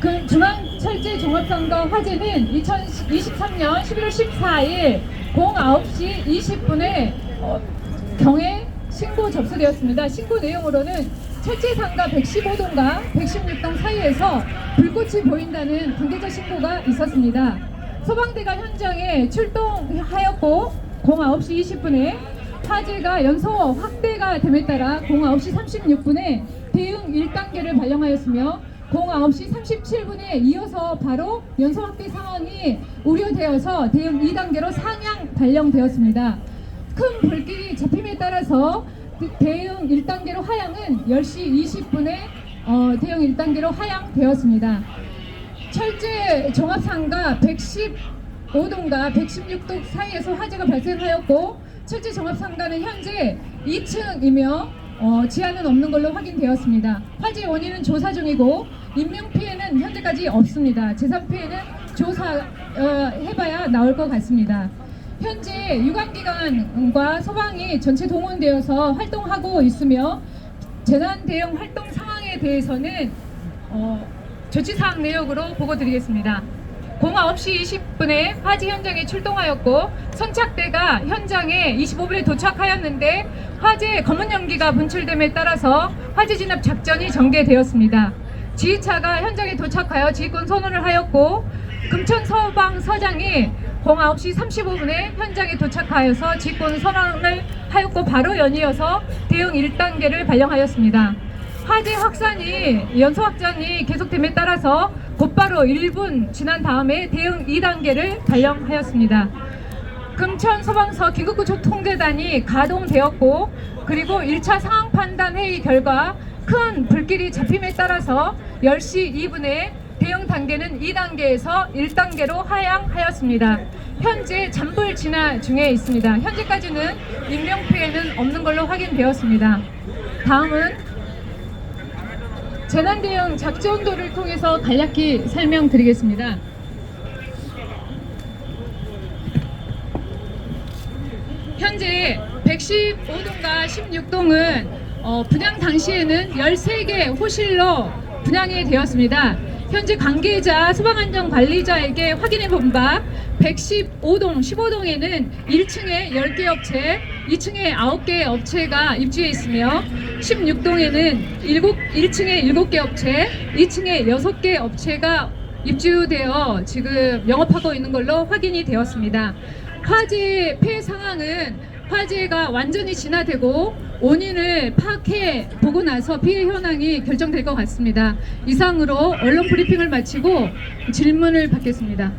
그 중앙철제 종합선거 화재는 2023년 11월 14일 09시 20분에 어, 경에 신고 접수되었습니다. 신고 내용으로는 철제 상가 115동과 116동 사이에서 불꽃이 보인다는 관계자 신고가 있었습니다. 소방대가 현장에 출동하였고 09시 20분에 화재가 연소 확대가 됨에 따라 09시 36분에 대응 1단계를 발령하였으며 09시 37분에 이어서 바로 연소 확대 상황이 우려되어서 대응 2단계로 상향 발령되었습니다. 큰 불길이 잡힘에 따라서 대응 1단계로 하향은 10시 20분에 어, 대응 1단계로 하향되었습니다. 철제 종합상가 115동과 116동 사이에서 화재가 발생하였고 철제 종합상가는 현재 2층이며 어, 지하는 없는 걸로 확인되었습니다. 화재 원인은 조사 중이고 인명 피해는 현재까지 없습니다. 재산 피해는 조사해봐야 나올 것 같습니다. 현재 유관기관과 소방이 전체 동원되어서 활동하고 있으며 재난 대응 활동 상황에 대해서는 어, 조치사항 내역으로 보고드리겠습니다. 09시 20분에 화재 현장에 출동하였고 선착대가 현장에 25분에 도착하였는데 화재 검은 연기가 분출됨에 따라서 화재 진압 작전이 전개되었습니다. 지휘차가 현장에 도착하여 지휘권 선언을 하였고 금천 서방 서장이 09시 35분에 현장에 도착하여서 지휘권 선언을 하였고 바로 연이어서 대응 1단계를 발령하였습니다. 화재 확산이 연소 확산이 계속됨에 따라서 곧바로 1분 지난 다음에 대응 2단계를 발령하였습니다. 금천 소방서 긴급구조 통제단이 가동되었고 그리고 1차 상황 판단 회의 결과 큰 불길이 잡힘에 따라서 10시 2분에 대응 단계는 2단계에서 1단계로 하향하였습니다. 현재 잔불 진화 중에 있습니다. 현재까지는 인명 피해는 없는 걸로 확인되었습니다. 다음은 재난 대응 작전도를 통해서 간략히 설명드리겠습니다. 현재 115동과 16동은 어, 분양 당시에는 13개 호실로 분양이 되었습니다. 현재 관계자 소방안전 관리자에게 확인해 본 바 115동, 15동에는 1층에 10개 업체, 2층에 9개 업체가 입주해 있으며 16동에는 7, 1층에 7개 업체, 2층에 6개 업체가 입주되어 지금 영업하고 있는 걸로 확인이 되었습니다. 화재 피해 상황은 화재가 완전히 진화되고 원인을 파악해 보고 나서 피해 현황이 결정될 것 같습니다. 이상으로 언론 브리핑을 마치고 질문을 받겠습니다.